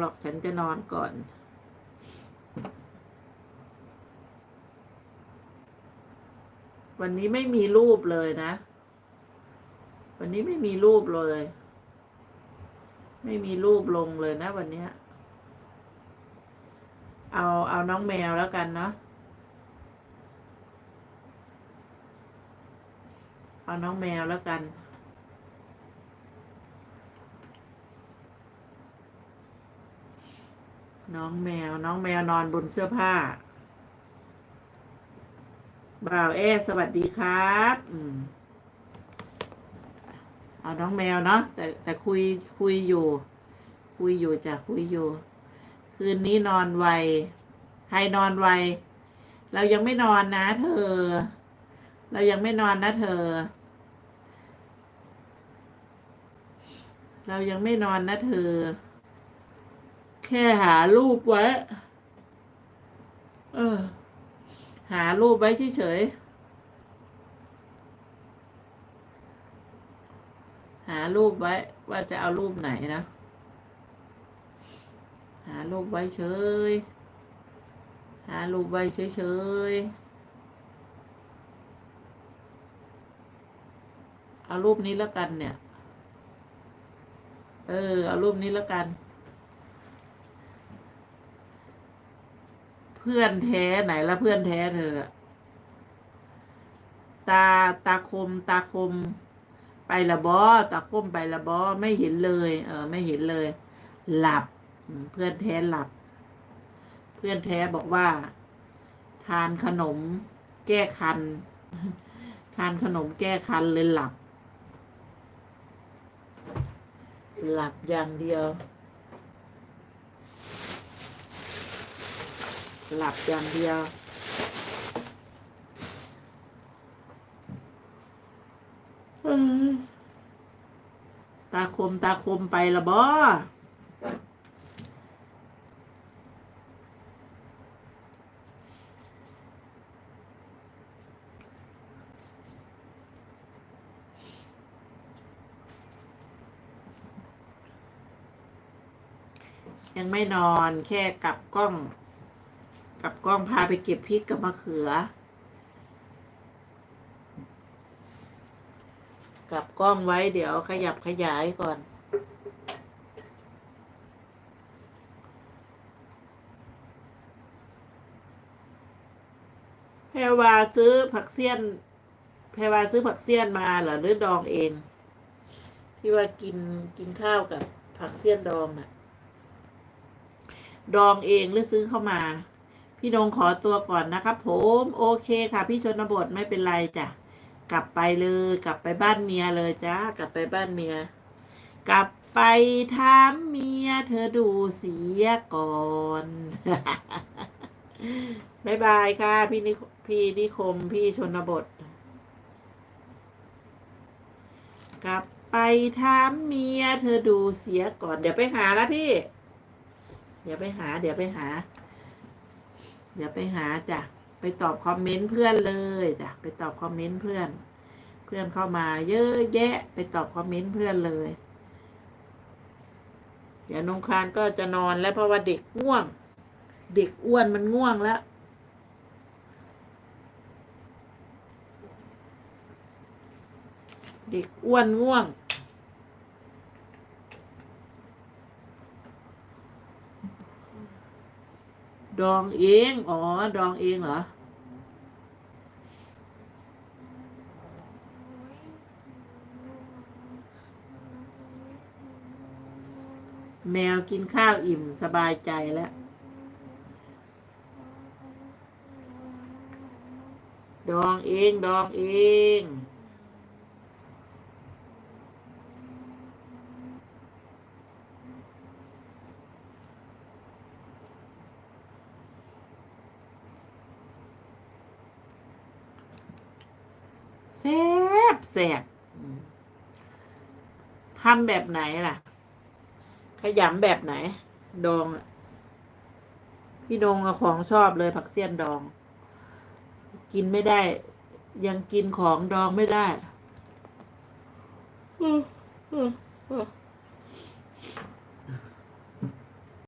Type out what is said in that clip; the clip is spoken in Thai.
หรอกฉันจะนอนก่อน วันนี้ไม่มีรูปเลยนะ วันนี้ไม่มีรูปเลย ไม่มีรูปลงเลยนะ วันนี้เอาเอาน้องแมวแล้วกันเนาะเอาน้องแมวแล้วกัน น้องแมว น้องแมวนอนบนเสื้อผ้า บ่าวเอสวัสดีครับอืมเอาน้องแมวเนาะแต่แต่คุยคุยอยู่ คุยอยู่จะคุยอยู่ คืนนี้นอนไว ใครนอนไว เรายังไม่นอนนะเธอ เรายังไม่นอนนะเธอ เรายังไม่นอนนะเธอ แค่หารูปไว้ เออ หารูปไว้เฉยๆหารูปไว้ ว่าจะเอารูปไหนนะ หารูปไว้เฉย หารูปไว้เฉยๆเอารูปนี้แล้วกันเนี่ย เออ เอารูปนี้แล้วกัน พื่อนแท้ไหนละเพื่อนแท้เธอ ตาตาคมตาคม ไปละบอตาคมไปละบอไม่เห็นเลย เออ ไม่เห็นเลย หลับ เพื่อนแท้หลับ เพื่อนแท้บอกว่า ทานขนม แก้คัน ทานขนมแก้คันเลยหลับ หลับอย่างเดียว หลับอย่างเดียวอ้ยตาคมตาคมไปละบอยังไม่นอนแค่กลับกล้อง กลับกล้องพาไปเก็บพริกกับมะเขือกลับกล้องไว้เดี๋ยวขยับขยายก่อนแพรวาซื้อผักเสี้ยนแพรวาซื้อผักเสี้ยนมาเหรอหรือดองเอง ที่ว่ากินกินข้าวกับผักเสี้ยนดองน่ะ ดองเองหรือซื้อเข้ามา พี่นงขอตัวก่อนนะครับผมโอเคค่ะ พี่ชนบทไม่เป็นไรจ้ะกลับไปเลย กลับไปบ้านเมียเลยจ้ากลับไปบ้านเมีย กลับไปถามเมีย เธอดูเสียก่อนบายบายค่ะ พี่นิพี่นิคมพี่ชนบท กลับไปถามเมีย เธอดูเสียก่อน เดี๋ยวไปหานะพี่ เดี๋ยวไปหา เดี๋ยวไปหา เดี๋ยวไปหาจ้ะ ไปตอบคอมเมนต์เพื่อนเลยจ้ะ ไปตอบคอมเมนต์เพื่อน เพื่อนเข้ามา เยอะแยะ ไปตอบคอมเมนต์เพื่อนเลย เดี๋ยวนงคารก็จะนอนแล้วเพราะว่าเด็กง่วง เด็กอ้วนมันง่วงแล้วเด็กอ้วนง่วง ดองเอง อ๋อ ดองเองเหรอ แมวกินข้าวอิ่มสบายใจแล้ว ดองเอง ดองเอง ซ่บแซ่บทำแบบไหนล่ะ ขยำแบบไหน ดอง พี่ดงอะของชอบเลยผักเสี้ยนดอง กินไม่ได้ ยังกินของดองไม่ได้ อืมอืมอืม